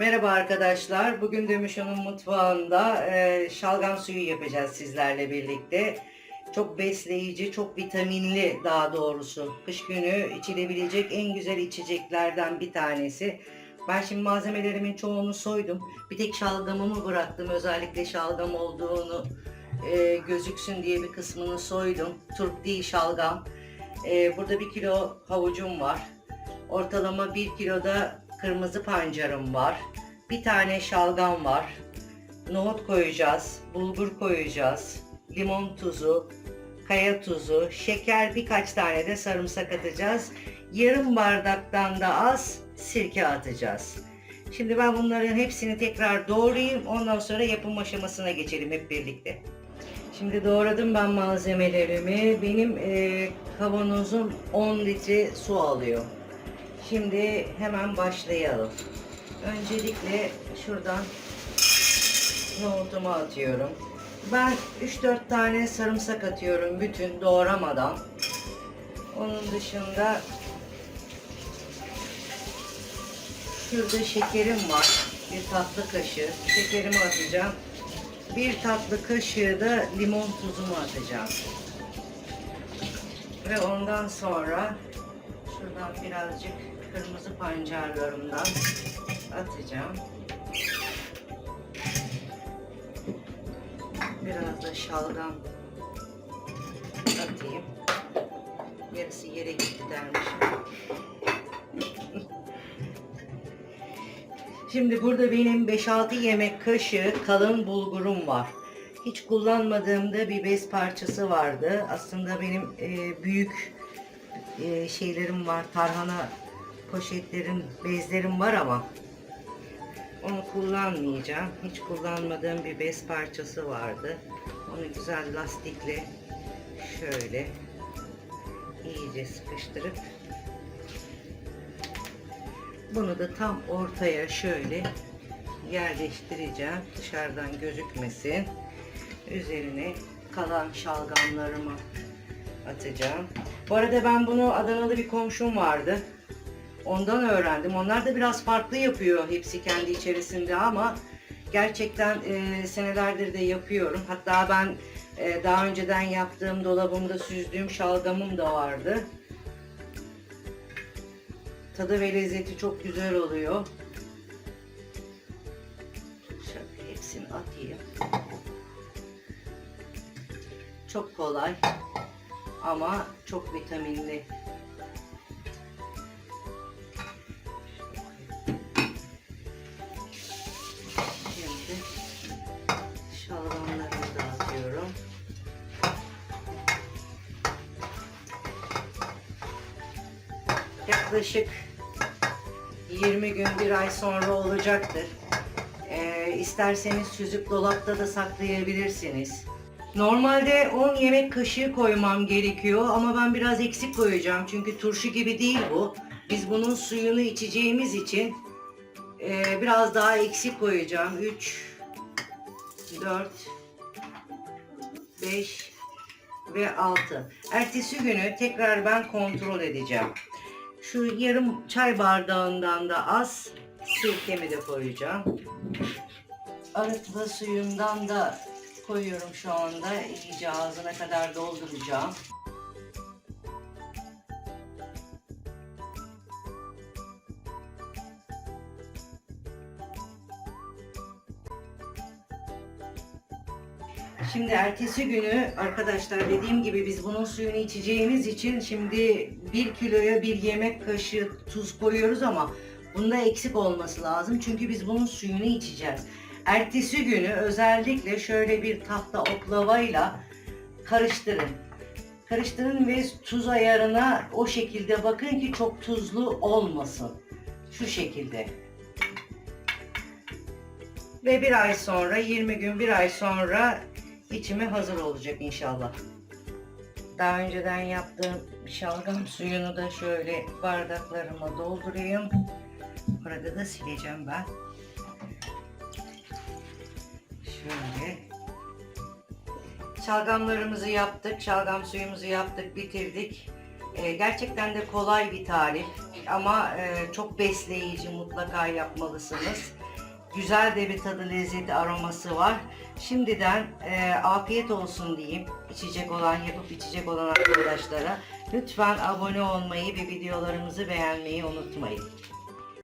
Merhaba arkadaşlar. Bugün Dönüşon'un mutfağında e, şalgam suyu yapacağız sizlerle birlikte. Çok besleyici, çok vitaminli daha doğrusu. Kış günü içilebilecek en güzel içeceklerden bir tanesi. Ben şimdi malzemelerimin çoğunu soydum. Bir tek şalgamımı bıraktım. Özellikle şalgam olduğunu e, gözüksün diye bir kısmını soydum. Turp değil şalgam. E, burada bir kilo havucum var. Ortalama bir kiloda kırmızı pancarım var. Bir tane şalgam var. Nohut koyacağız, bulgur koyacağız, limon tuzu, kaya tuzu, şeker birkaç tane de sarımsak atacağız. Yarım bardaktan da az sirke atacağız. Şimdi ben bunların hepsini tekrar doğrayayım. Ondan sonra yapım aşamasına geçelim hep birlikte. Şimdi doğradım ben malzemelerimi. Benim e, kavanozum 10 litre su alıyor. Şimdi hemen başlayalım. Öncelikle şuradan nohutumu atıyorum. Ben 3-4 tane sarımsak atıyorum bütün doğramadan. Onun dışında şurada şekerim var. Bir tatlı kaşığı. Şekerimi atacağım. Bir tatlı kaşığı da limon tuzumu atacağım. Ve ondan sonra şuradan birazcık kırmızı pancarlarımdan atacağım. Biraz da şalgam atayım. Yarısı yere gitti dermişim. Şimdi burada benim 5-6 yemek kaşığı kalın bulgurum var. Hiç kullanmadığımda bir bez parçası vardı. Aslında benim e, büyük e, şeylerim var. Tarhana poşetlerim, bezlerim var ama onu kullanmayacağım. Hiç kullanmadığım bir bez parçası vardı. Onu güzel lastikle şöyle iyice sıkıştırıp bunu da tam ortaya şöyle yerleştireceğim. Dışarıdan gözükmesin. Üzerine kalan şalgamlarımı atacağım. Bu arada ben bunu Adanalı bir komşum vardı. Ondan öğrendim. Onlar da biraz farklı yapıyor hepsi kendi içerisinde ama gerçekten e, senelerdir de yapıyorum. Hatta ben e, daha önceden yaptığım dolabımda süzdüğüm şalgamım da vardı. Tadı ve lezzeti çok güzel oluyor. Şöyle hepsini atayım. Çok kolay ama çok vitaminli. Yaklaşık 20 gün bir ay sonra olacaktır. Ee, isterseniz süzüp dolapta da saklayabilirsiniz. Normalde 10 yemek kaşığı koymam gerekiyor ama ben biraz eksik koyacağım çünkü turşu gibi değil bu. Biz bunun suyunu içeceğimiz için e, biraz daha eksik koyacağım. 3, 4, 5 ve 6. Ertesi günü tekrar ben kontrol edeceğim. Şu yarım çay bardağından da az sirkemi de koyacağım. Arıtma suyundan da koyuyorum şu anda. İyice ağzına kadar dolduracağım. Şimdi ertesi günü arkadaşlar dediğim gibi biz bunun suyunu içeceğimiz için şimdi bir kiloya bir yemek kaşığı tuz koyuyoruz ama bunda eksik olması lazım. Çünkü biz bunun suyunu içeceğiz. Ertesi günü özellikle şöyle bir tahta oklavayla karıştırın. Karıştırın ve tuz ayarına o şekilde bakın ki çok tuzlu olmasın. Şu şekilde. Ve bir ay sonra 20 gün bir ay sonra içimi hazır olacak inşallah. Daha önceden yaptığım şalgam suyunu da şöyle bardaklarıma doldurayım. Burada da sileceğim ben. Şöyle. Şalgamlarımızı yaptık. Şalgam suyumuzu yaptık, bitirdik. Ee, gerçekten de kolay bir tarif ama e, çok besleyici mutlaka yapmalısınız. Güzel de bir tadı, lezzeti, aroması var. Şimdiden e, afiyet olsun diyeyim içecek olan, yapıp içecek olan arkadaşlara. Lütfen abone olmayı ve videolarımızı beğenmeyi unutmayın.